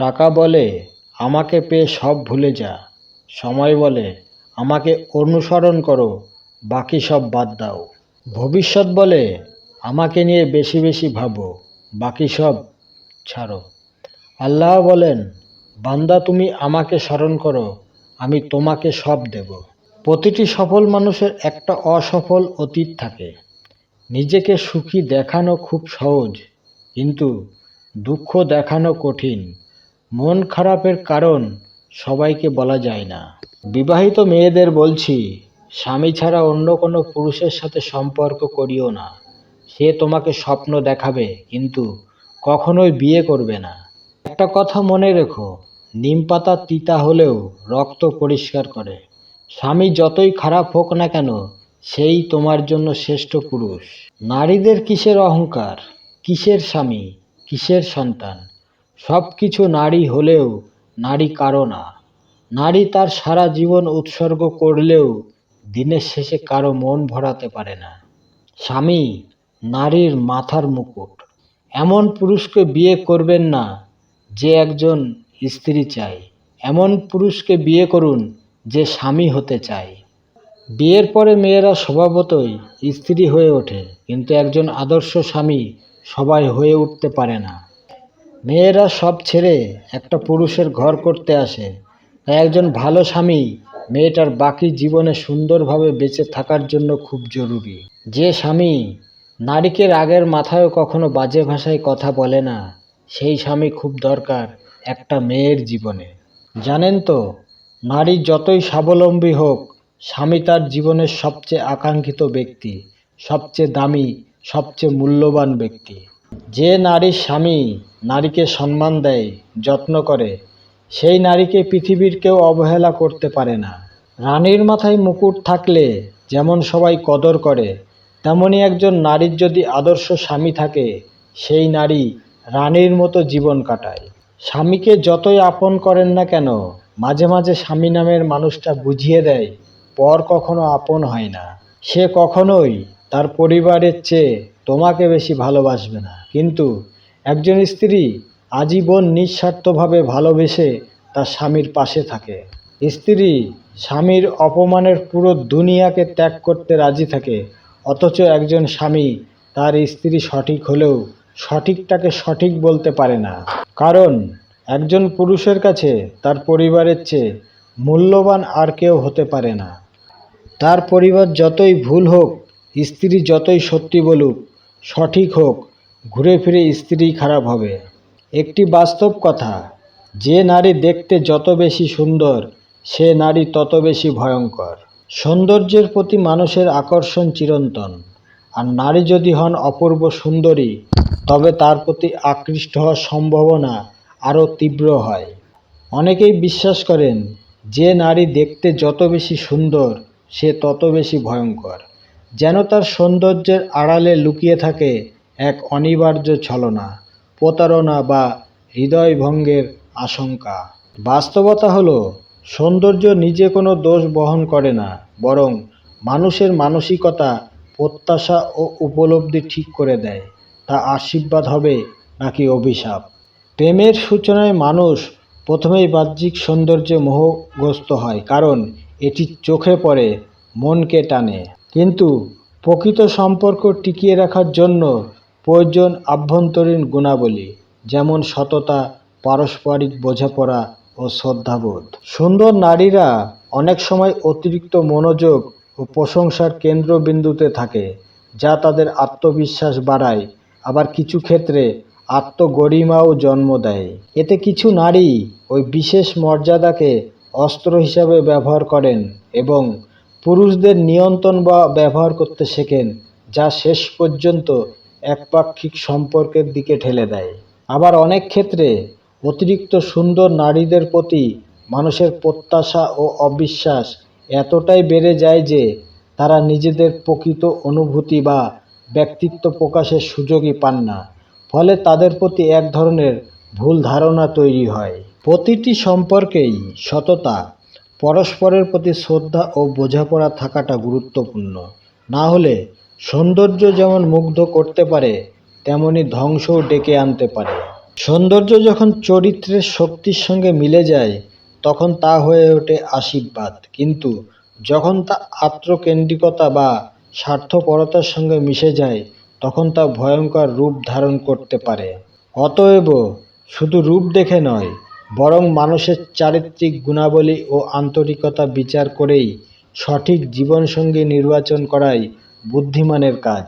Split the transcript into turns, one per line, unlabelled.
টাকা বলে, আমাকে পেয়ে সব ভুলে যা। সময় বলে, আমাকে অনুসরণ করো, বাকি সব বাদ দাও। ভবিষ্যৎ বলে, আমাকে নিয়ে বেশি বেশি ভাবো, বাকি সব ছাড়ো। আল্লাহ বলেন, বান্দা, তুমি আমাকে স্মরণ করো, আমি তোমাকে সব দেব। প্রতিটি সফল মানুষের একটা অসফল অতীত থাকে। নিজেকে সুখী দেখানো খুব সহজ, কিন্তু দুঃখ দেখানো কঠিন। মন খারাপের কারণ সবাইকে বলা যায় না। বিবাহিত মেয়েদের বলছি, স্বামী ছাড়া অন্য কোনো পুরুষের সাথে সম্পর্ক করিও না। সে তোমাকে স্বপ্ন দেখাবে, কিন্তু কখনোই বিয়ে করবে না। একটা কথা মনে রেখো, নিম পাতা তিতা হলেও রক্ত পরিষ্কার করে। স্বামী যতই খারাপ হোক না কেন, সেই তোমার জন্য শ্রেষ্ঠ পুরুষ। নারীদের কিসের অহংকার? কিসের স্বামী? কিসের সন্তান? সব কিছু নারী হলেও নারী কারও না। নারী তার সারা জীবন উৎসর্গ করলেও দিনের শেষে কারও মন ভরাতে পারে না। স্বামী নারীর মাথার মুকুট। এমন পুরুষকে বিয়ে করবেন না যে একজন স্ত্রী চায়। এমন পুরুষকে বিয়ে করুন যে স্বামী হতে চায়। বিয়ের পরে মেয়েরা স্বভাবতই স্ত্রী হয়ে ওঠে, কিন্তু একজন আদর্শ স্বামী সবাই হয়ে উঠতে পারে না। মেয়েরা সব ছেড়ে একটা পুরুষের ঘর করতে আসে। তাই একজন ভালো স্বামী মেয়েটার বাকি জীবনে সুন্দরভাবে বেঁচে থাকার জন্য খুব জরুরি। যে স্বামী নারীকে রাগের মাথায়ও কখনো বাজে ভাষায় কথা বলে না, সেই স্বামী খুব দরকার একটা মেয়ের জীবনে। জানেন তো, নারী যতই স্বাবলম্বী হোক, স্বামী তার জীবনের সবচেয়ে আকাঙ্ক্ষিত ব্যক্তি, সবচেয়ে দামি, সবচেয়ে মূল্যবান ব্যক্তি। যে নারীর স্বামী নারীকে সম্মান দেয়, যত্ন করে, সেই নারীকে পৃথিবীর কেউ অবহেলা করতে পারে না। রানীর মাথায় মুকুট থাকলে যেমন সবাই কদর করে, তেমনি একজন নারীর যদি আদর্শ স্বামী থাকে, সেই নারী রানীর মতো জীবন কাটায়। স্বামীকে যতই আপন করেন না কেন, মাঝে মাঝে স্বামী নামের মানুষটা বুঝিয়ে দেয়, পর কখনো আপন হয় না। সে কখনোই তার পরিবারের চেয়ে তোমাকে বেশি ভালোবাসবে না। কিন্তু একজন স্ত্রী আজীবন নিঃস্বার্থভাবে ভালোবেসে তার স্বামীর পাশে থাকে। স্ত্রী স্বামীর অপমানের পুরো দুনিয়াকে ত্যাগ করতে রাজি থাকে, অথচ একজন স্বামী তার স্ত্রী সঠিক হলেও সঠিকটাকে সঠিক বলতে পারে না। কারণ একজন পুরুষের কাছে তার পরিবারের চেয়ে মূল্যবান আর কেউ হতে পারে না। তার পরিবার যতই ভুল হোক স্ত্রী যতই সত্যি বলুক, সঠিক হোক, ঘুরে ফিরে স্ত্রী খারাপ হবে। একটি বাস্তব কথা, যে নারী দেখতে যত বেশি সুন্দর, সে নারী তত বেশি ভয়ঙ্কর। সৌন্দর্যের প্রতি মানুষের আকর্ষণ চিরন্তন। আর নারী যদি হন অপূর্ব সুন্দরী, তবে তার প্রতি আকৃষ্ট হওয়ার সম্ভাবনা আরও তীব্র হয়। অনেকেই বিশ্বাস করেন, যে নারী দেখতে যত বেশি সুন্দর, সে তত বেশি ভয়ঙ্কর। যেন তার সৌন্দর্যের আড়ালে লুকিয়ে থাকে এক অনিবার্য ছলনা, প্রতারণা বা হৃদয়ভঙ্গের আশঙ্কা। বাস্তবতা হলো, সৌন্দর্য নিজে কোনো দোষ বহন করে না, বরং মানুষের মানসিকতা প্রত্যাশা ও উপলব্ধি ঠিক করে দেয়। তা আশীর্বাদ হবে নাকি অভিশাপ? প্রেমের সূচনায় মানুষ প্রথমেই বাহ্যিক সৌন্দর্যে মোহগ্রস্ত হয়, কারণ এটি চোখে পড়ে, মনকে টানে। কিন্তু প্রকৃত সম্পর্ক টিকিয়ে রাখার জন্য প্রয়োজন আভ্যন্তরীণ গুণাবলী, যেমন সততা, পারস্পরিক বোঝাপড়া ও শ্রদ্ধাবোধ। সুন্দর নারীরা অনেক সময় অতিরিক্ত মনোযোগ ও প্রশংসার কেন্দ্রবিন্দুতে থাকে, যা তাদের আত্মবিশ্বাস বাড়ায়, আবার কিছু ক্ষেত্রে আত্মগরিমাও জন্ম দেয়। এতে কিছু নারী ওই বিশেষ মর্যাদাকে অস্ত্র হিসাবে ব্যবহার করেন এবং পুরুষদের নিয়ন্ত্রণ বা ব্যবহার করতে শেখেন, যা শেষ পর্যন্ত একপাক্ষিক সম্পর্কের দিকে ঠেলে দেয়। আবার অনেক ক্ষেত্রে অতিরিক্ত সুন্দর নারীদের প্রতি মানুষের প্রত্যাশা ও অবিশ্বাস এতটাই বেড়ে যায় যে তারা নিজেদের প্রকৃত অনুভূতি বা ব্যক্তিত্ব প্রকাশের সুযোগই পান না। ফলে তাদের প্রতি এক ধরনের ভুল ধারণা তৈরি হয়। প্রতিটি সম্পর্কেই সততা পরস্পরের প্রতি শ্রদ্ধা ও বোঝাপড়া থাকাটা গুরুত্বপূর্ণ। না হলে সৌন্দর্য যেমন মুগ্ধ করতে পারে, তেমনি ধ্বংসও ডেকে আনতে পারে। সৌন্দর্য যখন চরিত্রের শক্তির সঙ্গে মিলে যায়, তখন তা হয়ে ওঠে আশীর্বাদ। কিন্তু যখন তা আত্মকেন্দ্রিকতা বা স্বার্থপরতার সঙ্গে মিশে যায়, তখন তা ভয়ঙ্কর রূপ ধারণ করতে পারে। অতএব শুধু রূপ দেখে নয় বরং মানুষের চারিত্রিক গুণাবলী ও আন্তরিকতা বিচার করেই সঠিক জীবনসঙ্গী নির্বাচন করাই বুদ্ধিমানের কাজ।